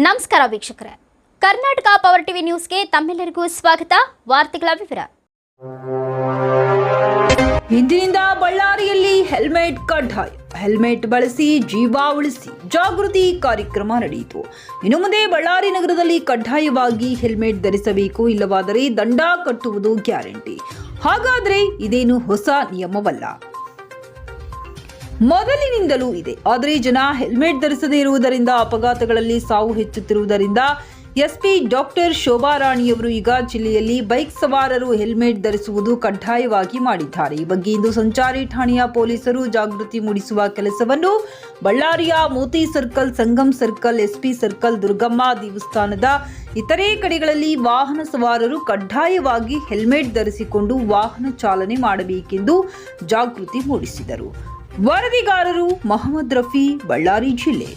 ನಮಸ್ಕಾರ ವೀಕ್ಷಕರೇ. Karnataka power TV ನ್ಯೂಸ್ಗೆ ತಮ್ಮೆಲ್ಲರಿಗೂ ಸ್ವಾಗತ. ವಾರ್ತೆಗಳ ವಿವರ. ಇಂದಿನಿಂದ ಬಳ್ಳಾರಿಯಲ್ಲಿ ಹೆಲ್ಮೆಟ್ ಕಡ್ಡಾಯ. ಹೆಲ್ಮೆಟ್ ಬಳಸಿ ಜೀವ ಉಳಿಸಿ ಜಾಗೃತಿ ಕಾರ್ಯಕ್ರಮ ನಡೆಯಿತು. ಇನ್ನು ಮುಂದೆ ಬಳ್ಳಾರಿ ನಗರದಲ್ಲಿ ಕಡ್ಡಾಯವಾಗಿ ಹೆಲ್ಮೆಟ್ ಧರಿಸಬೇಕು, ಇಲ್ಲವಾದರೆ ದಂಡ ಕಟ್ಟುವುದು ಗ್ಯಾರಂಟಿ. ಹಾಗಾದ್ರೆ ಇದೇನು ಹೊಸ ನಿಯಮವಲ್ಲ? ಮೊದಲಿನಿಂದಲೂ ಇದೆ. ಆದರೆ ಜನ ಹೆಲ್ಮೆಟ್ ಧರಿಸದೇ ಇರುವುದರಿಂದ ಅಪಘಾತಗಳಲ್ಲಿ ಸಾವು ಹೆಚ್ಚುತ್ತಿರುವುದರಿಂದ ಎಸ್ಪಿ ಡಾಕ್ಟರ್ ಶೋಭಾ ರಾಣಿಯವರು ಈಗ ಜಿಲ್ಲೆಯಲ್ಲಿ ಬೈಕ್ ಸವಾರರು ಹೆಲ್ಮೆಟ್ ಧರಿಸುವುದು ಕಡ್ಡಾಯವಾಗಿ ಮಾಡಿದ್ದಾರೆ. ಈ ಬಗ್ಗೆ ಇಂದು ಸಂಚಾರಿ ಠಾಣೆಯ ಪೊಲೀಸರು ಜಾಗೃತಿ ಮೂಡಿಸುವ ಕೆಲಸವನ್ನು ಬಳ್ಳಾರಿಯ Moti circle, Sangam circle, SP circle, Durgamma ದೇವಸ್ಥಾನದ ಇತರೆ ಕಡೆಗಳಲ್ಲಿ ವಾಹನ ಸವಾರರು ಕಡ್ಡಾಯವಾಗಿ ಹೆಲ್ಮೆಟ್ ಧರಿಸಿಕೊಂಡು ವಾಹನ ಚಾಲನೆ ಮಾಡಬೇಕೆಂದು ಜಾಗೃತಿ ಮೂಡಿಸಿದರು. ವರದಿಗಾರರು ಮೊಹಮ್ಮದ್ ರಫಿ ಬಳ್ಳಾರಿ ಜಿಲ್ಲೆ.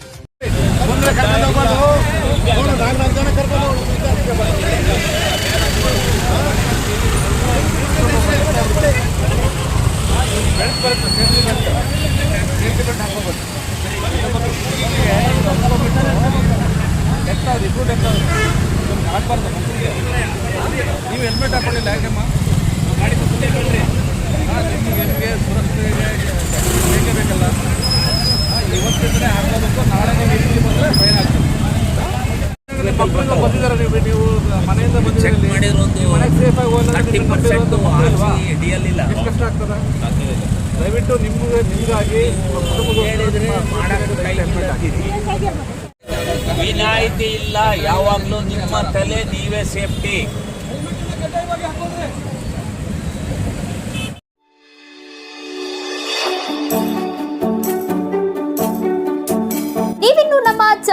ನೀವು ಹೆಲ್ಮೆಟ್ ಹಾಕೊಳ್ಳಿಲ್ಲ ಯಾಕಮ್ಮ ಗಾಡಿ ನಿಮಗೆ ದಯವಿಟ್ಟು ನಿಮಗೆ ಹಾಕಿರಿ. ವಿನಾಯಿತಿ ಇಲ್ಲ. ಯಾವಾಗಲೂ ನಿಮ್ಮ ತಲೆ ನೀವೇ ಸೇಫ್ಟಿ.